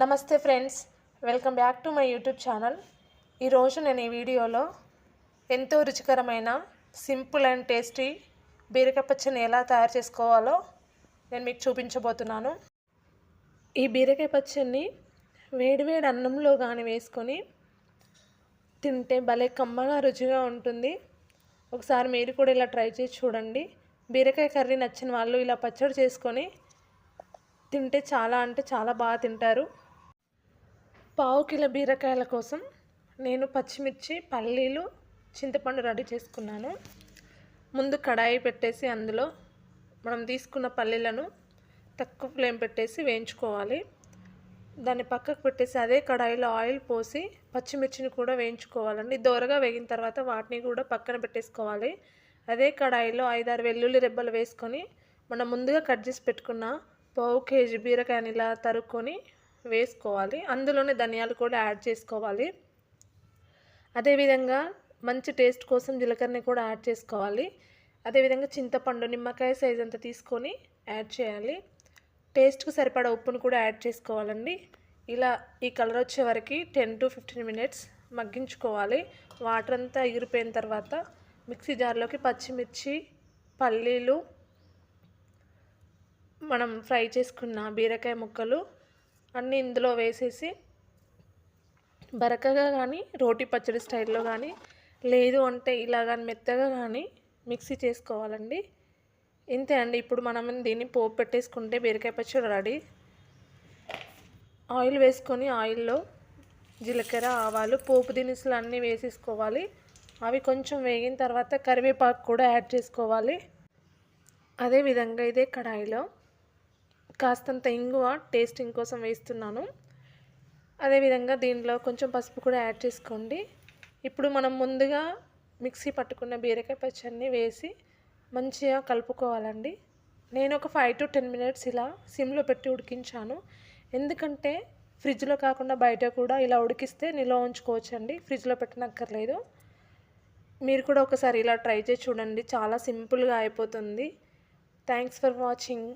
నమస్తే friends welcome back to my YouTube channel. ఈరోజు నేను ఈ వీడియోలో ఎంతో రుచికరమైన సింపుల్ అండ్ టేస్టీ బీరకాయ పచ్చడిని ఎలా తయారు చేసుకోవాలో నేను మీకు చూపించబోతున్నాను. ఈ బీరకాయ పచ్చడిని వేడివేడి అన్నంలో కానీ వేసుకొని తింటే భలే కమ్మగా రుచిగా ఉంటుంది. ఒకసారి మీరు కూడా ఇలా ట్రై చేసి చూడండి. బీరకాయ కర్రీ నచ్చిన వాళ్ళు ఇలా పచ్చడి చేసుకొని తింటే చాలా అంటే చాలా బాగా తింటారు. పావు కిలో బీరకాయల కోసం నేను పచ్చిమిర్చి పల్లీలు చింతపండు రెడీ చేసుకున్నాను. ముందు కడాయి పెట్టేసి అందులో మనం తీసుకున్న పల్లీలను తక్కువ ఫ్లేమ్ పెట్టేసి వేయించుకోవాలి. దాన్ని పక్కకు పెట్టేసి అదే కడాయిలో ఆయిల్ పోసి పచ్చిమిర్చిని కూడా వేయించుకోవాలండి. దోరగా వేగిన తర్వాత వాటిని కూడా పక్కన పెట్టేసుకోవాలి. అదే కడాయిలో ఐదారు వెల్లుల్లి రెబ్బలు వేసుకొని మనం ముందుగా కట్ చేసి పెట్టుకున్న పావు కేజీ బీరకాయని ఇలా తరుక్కొని వేసుకోవాలి. అందులోనే ధనియాలు కూడా యాడ్ చేసుకోవాలి. అదేవిధంగా మంచి టేస్ట్ కోసం జీలకర్రని కూడా యాడ్ చేసుకోవాలి. అదేవిధంగా చింతపండు నిమ్మకాయ సైజ్ అంతా తీసుకొని యాడ్ చేయాలి. టేస్ట్కు సరిపడా ఉప్పును కూడా యాడ్ చేసుకోవాలండి. ఇలా ఈ కలర్ వచ్చే వరకు టెన్ టు ఫిఫ్టీన్ మినిట్స్ మగ్గించుకోవాలి. వాటర్ అంతా ఎగిరిపోయిన తర్వాత మిక్సీ జార్లోకి పచ్చిమిర్చి పల్లీలు మనం ఫ్రై చేసుకున్న బీరకాయ ముక్కలు అన్నీ ఇందులో వేసేసి బరకగా కానీ రోటీ పచ్చడి స్టైల్లో కానీ లేదు అంటే ఇలా కానీ మెత్తగా కానీ మిక్సీ చేసుకోవాలండి. ఇంతే అండి. ఇప్పుడు మనం దీన్ని పోపు పెట్టేసుకుంటే బీరకాయ పచ్చడి రెడీ. ఆయిల్ వేసుకొని ఆయిల్లో జీలకర్ర ఆవాలు పోపు దినుసులు అన్నీ వేసేసుకోవాలి. అవి కొంచెం వేగిన తర్వాత కరివేపాకు కూడా యాడ్ చేసుకోవాలి. అదేవిధంగా ఇదే కడాయిలో కాస్తంత ఇంగువ టేస్టింగ్ కోసం వేస్తున్నాను. అదేవిధంగా దీనిలో కొంచెం పసుపు కూడా యాడ్ చేసుకోండి. ఇప్పుడు మనం ముందుగా మిక్సీ పట్టుకున్న బీరకాయ పచ్చడిని వేసి మంచిగా కలుపుకోవాలండి. నేను ఒక ఫైవ్ టు టెన్ మినిట్స్ ఇలా సిమ్లో పెట్టి ఉడికించాను. ఎందుకంటే ఫ్రిడ్జ్లో కాకుండా బయట కూడా ఇలా ఉడికిస్తే నిల్వ ఉంచుకోవచ్చండి. ఫ్రిడ్జ్లో పెట్టనక్కర్లేదు. మీరు కూడా ఒకసారి ఇలా ట్రై చేసి చూడండి. చాలా సింపుల్గా అయిపోతుంది. Thanks for watching